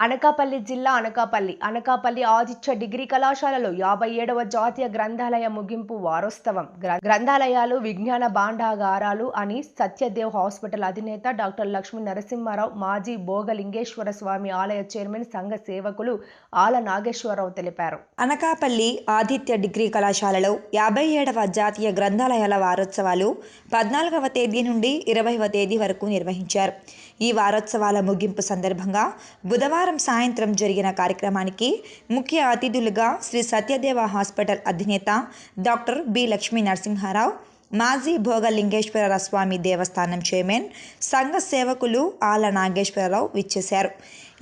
అనకాపల్లి జిల్లా అనకాపల్లి. అనకాపల్లి ఆదిత్య డిగ్రీ కళాశాలలో యాభై ఏడవ జాతీయ గ్రంథాలయ ముగింపు వారోత్సవం. గ్ర- గ్రంథాలయాలు విజ్ఞాన భాండాగారాలు అని సత్యదేవ్ హాస్పిటల్ అధినేత డాక్టర్ లక్ష్మీ నరసింహారావు మాజీ భోగలింగేశ్వర స్వామి ఆలయ చైర్మన్ సంఘ సేవకులు ఆల నాగేశ్వరరావు తెలిపారు. అనకాపల్లి ఆదిత్య డిగ్రీ కళాశాలలో యాభై ఏడవ జాతీయ గ్రంథాలయాల వారోత్సవాలు పద్నాలుగవ తేదీ నుండి ఇరవైవ తేదీ వరకు నిర్వహించారు. ఈ వారోత్సవాల ముగింపు సందర్భంగా బుధవారం సాయంత్రం జరిగిన కార్యక్రమానికి ముఖ్య అతిథులుగా శ్రీ సత్యదేవ హాస్పిటల్ అధినేత డాక్టర్ బి లక్ష్మీ నరసింహారావు మాజీ భోగలింగేశ్వర స్వామి దేవస్థానం చైర్మన్ సంఘ సేవకులు ఆల నాగేశ్వరరావు విచ్చేశారు.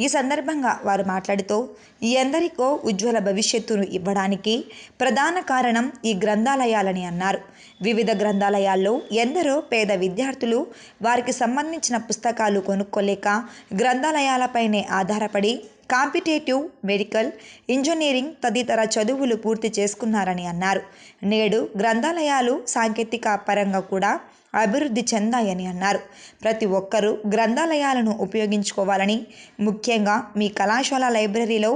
ఈ సందర్భంగా వారు మాట్లాడుతూ ఎందరికో ఉజ్వల భవిష్యత్తును ఇవ్వడానికి ప్రధాన కారణం ఈ గ్రంథాలయాలని అన్నారు. వివిధ గ్రంథాలయాల్లో ఎందరో పేద విద్యార్థులు వారికి సంబంధించిన పుస్తకాలు కొనుక్కోలేక గ్రంథాలయాలపైనే ఆధారపడి కాంపిటేటివ్ మెడికల్ ఇంజనీరింగ్ తదితర చదువులు పూర్తి చేసుకున్నారని అన్నారు. నేడు గ్రంథాలయాలు సాంకేతిక పరంగా కూడా అభివృద్ధి చెందాయని అన్నారు. ప్రతి ఒక్కరూ గ్రంథాలయాలను ఉపయోగించుకోవాలని ముఖ్యంగా మీ కళాశాల లైబ్రరీలో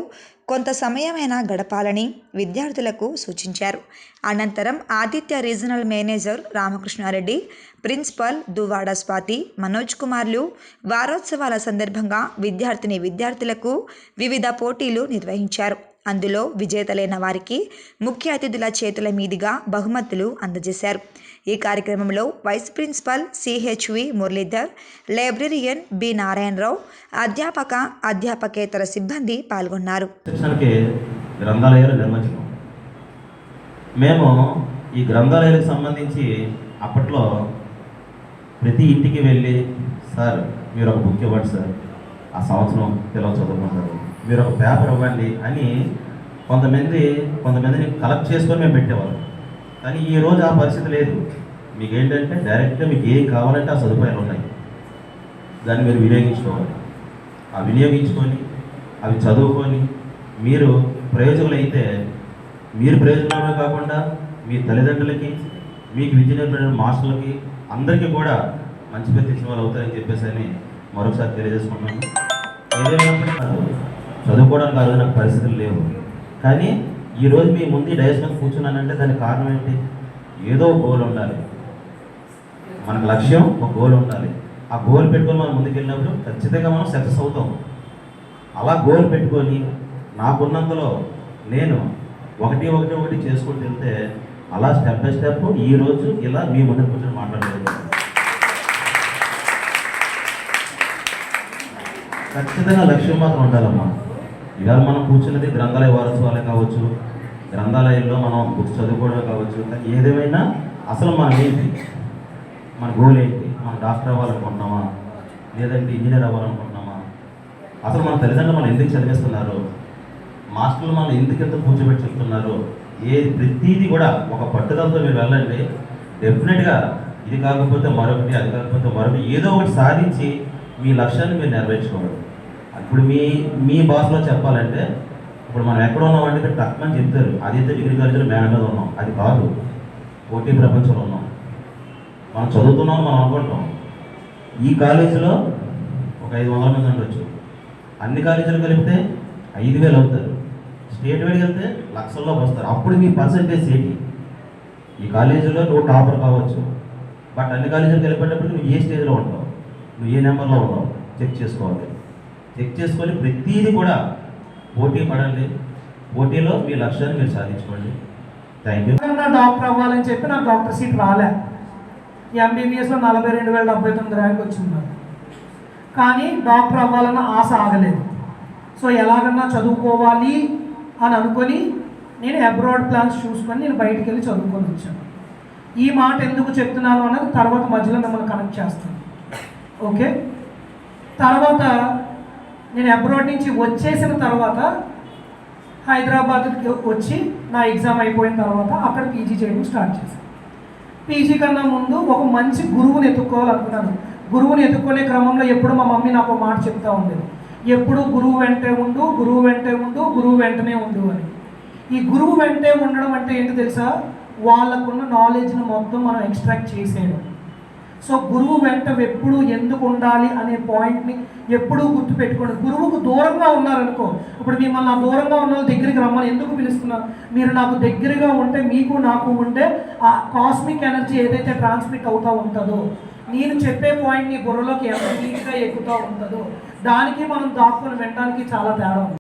కొంత సమయమైనా గడపాలని విద్యార్థులకు సూచించారు. అనంతరం Aditya regional manager Ramakrishna Reddy principal Duvada Swathi Manoj కుమార్లు వారోత్సవాల సందర్భంగా విద్యార్థిని విద్యార్థులకు వివిధ పోటీలు నిర్వహించారు. అందులో విజేతలైన వారికి ముఖ్య అతిథుల చేతుల మీదుగా బహుమతులు అందజేశారు. ఈ కార్యక్రమంలో vice principal CHV Muralidhar librarian B Narayana Rao అధ్యాపక అధ్యాపకేతర సిబ్బంది పాల్గొన్నారు. గ్రంథాలయాలు నిర్మించడం. మేము ఈ గ్రంథాలయాలకు సంబంధించి అప్పట్లో ప్రతి ఇంటికి వెళ్ళి సార్ మీరు ఒక బుక్ ఇవ్వండి సార్. ఆ సంవత్సరం పిల్లలు చదువుకుంటారు. మీరు ఒక పేపర్ ఇవ్వండి అని కొంతమంది కొంతమందిని కలెక్ట్ చేసుకొని మేము పెట్టేవాళ్ళం. కానీ ఈ రోజు ఆ పరిస్థితి లేదు. మీకు ఏంటంటే డైరెక్ట్గా మీకు ఏం కావాలంటే ఆ సదుపాయాలు ఉన్నాయి. దాన్ని మీరు వినియోగించుకోవాలి. ఆ వినియోగించుకొని అవి చదువుకొని మీరు ప్రయోజకులు అయితే మీరు ప్రయోజనమే కాకుండా మీ తల్లిదండ్రులకి మీకు విద్య నేర్పిన మాస్టర్లకి అందరికీ కూడా మంచి పేరు తెచ్చిన వాళ్ళు అవుతారని చెప్పేసి అని మరొకసారి తెలియజేసుకుంటున్నాను. ఏదేమైనప్పటికీ చదువుకోవడానికి ఆ రోజు నాకు పరిస్థితులు లేవు. కానీ ఈరోజు మీ ముందు డయస్ మీద కూర్చున్నానంటే దానికి కారణం ఏంటి? ఏదో ఒక గోల్ ఉండాలి. మనకు లక్ష్యం ఒక గోల్ ఉండాలి. ఆ గోల్ పెట్టుకొని మనం ముందుకెళ్ళినప్పుడు ఖచ్చితంగా మనం సక్సెస్ అవుతాం. అలా గోల్ పెట్టుకొని నాకున్నంతలో నేను ఒకటి ఒకటి ఒకటి చేసుకుంటూ వెళ్తే అలా స్టెప్ బై స్టెప్ ఈ రోజు ఇలా మీ ముందు కూర్చొని మాట్లాడలేదు. ఖచ్చితంగా లక్ష్యం మాత్రం ఉండాలమ్మా. ఇవాళ మనం కూర్చున్నది గ్రంథాలయ వారోత్సవాలే కావచ్చు గ్రంథాలయంలో మనం బుక్స్ చదువుకోవడం కావచ్చు ఏదేమైనా అసలు మనం ఏంటి మన గోల్ ఏంటి? మనం డాక్టర్ అవ్వాలనుకుంటున్నామా? లేదంటే ఇంజనీర్ అవ్వాలనుకుంటున్నామా? అసలు మన తల్లిదండ్రులు మనం ఎందుకు చదివిస్తున్నారు? మాస్టర్లు మనం ఎందుకు ఎంత కూర్చోబెట్టి చెప్తున్నారు? ఏ ప్రతిదీ కూడా ఒక పట్టుదలతో మీరు వెళ్ళండి. డెఫినెట్గా ఇది కాకపోతే మరొకటి అది కాకపోతే మరొకటి ఏదో ఒకటి సాధించి మీ లక్ష్యాన్ని మీరు నెరవేర్చుకోవడం ఇప్పుడు మీ మీ భాషలో చెప్పాలంటే ఇప్పుడు మనం ఎక్కడ ఉన్నాం అంటే ఇక్కడ తక్కువని చెప్తారు. అదైతే డిగ్రీ కాలేజీలో మేడ మీద ఉన్నాం. అది కాదు. పోటీ ప్రపంచంలో ఉన్నాం. మనం చదువుతున్నాం మనం అనుకుంటాం. ఈ కాలేజీలో ఒక ఐదు వందల మంది ఉండొచ్చు. అన్ని కాలేజీలు కలిపితే ఐదు వేలు అవుతారు. స్టేట్ వైడ్కి వెళ్తే లక్షల్లో వస్తారు. అప్పుడు మీ పర్సంటేజ్ ఏంటి? ఈ కాలేజీలో నువ్వు టాపర్ కావచ్చు. బట్ అన్ని కాలేజీలు కలిపేటప్పుడు నువ్వు ఏ స్టేజ్లో ఉంటావు? నువ్వు ఏ నెంబర్లో ఉంటావు? చెక్ చేసుకోవాలి. చెక్ చేసుకొని ప్రతిదీ కూడా పోటీ పడండి. పోటీలో మీ లక్ష్యాన్ని మీరు సాధించుకోండి. థ్యాంక్ యూ నా డాక్టర్ అవ్వాలని చెప్పి నాకు డాక్టర్ సీట్ రాలే. ఎంబీబీఎస్లో నలభై రెండు వేల డెబ్బై తొమ్మిది ర్యాంక్ వచ్చింది నాకు. కానీ డాక్టర్ అవ్వాలన్న ఆశ ఆగలేదు. సో ఎలాగన్నా చదువుకోవాలి అని అనుకొని నేను అబ్రాడ్ ప్లాన్స్ చూసుకొని నేను బయటికి వెళ్ళి చదువుకొని వచ్చాను. ఈ మాట ఎందుకు చెప్తున్నాను అన్నది తర్వాత మధ్యలో మిమ్మల్ని కనెక్ట్ చేస్తాను. ఓకే? తర్వాత నేను అబ్రాడ్ నుంచి వచ్చేసిన తర్వాత హైదరాబాద్కి వచ్చి నా ఎగ్జామ్ అయిపోయిన తర్వాత అక్కడ పీజీ చేయడం స్టార్ట్ చేశాను పీజీ కన్నా ముందు ఒక మంచి గురువుని ఎత్తుక్కోవాలనుకున్నాను గురువుని ఎత్తుక్కునే క్రమంలో ఎప్పుడు మా మమ్మీ నాకు మాట చెప్తా ఉండేది. ఎప్పుడు గురువు వెంటే ఉండు గురువు వెంటే ఉండు గురువు వెంటనే ఉండు అని. ఈ గురువు వెంటే ఉండడం అంటే ఏంటి తెలుసా? వాళ్ళకున్న నాలెడ్జ్ని మొత్తం మనం ఎక్స్ట్రాక్ట్ చేసేయడం. సో గురువు వెంట ఎప్పుడు ఎందుకు ఉండాలి అనే పాయింట్ని ఎప్పుడూ గుర్తుపెట్టుకోండి. గురువుకు దూరంగా ఉన్నారనుకో ఇప్పుడు మిమ్మల్ని దూరంగా ఉన్న దగ్గరికి రమ్మని ఎందుకు పిలుస్తున్నారు మీరు నాకు దగ్గరగా ఉంటే మీకు నాకు ఉంటే ఆ కాస్మిక్ ఎనర్జీ ఏదైతే ట్రాన్స్మిట్ అవుతూ ఉంటుందో నేను చెప్పే పాయింట్ నీ బుర్రలోకి ఎంత క్లీన్గా ఎక్కుతూ ఉంటుందో దానికి మనం దాక్కుని వినడానికి చాలా తేడా ఉంది.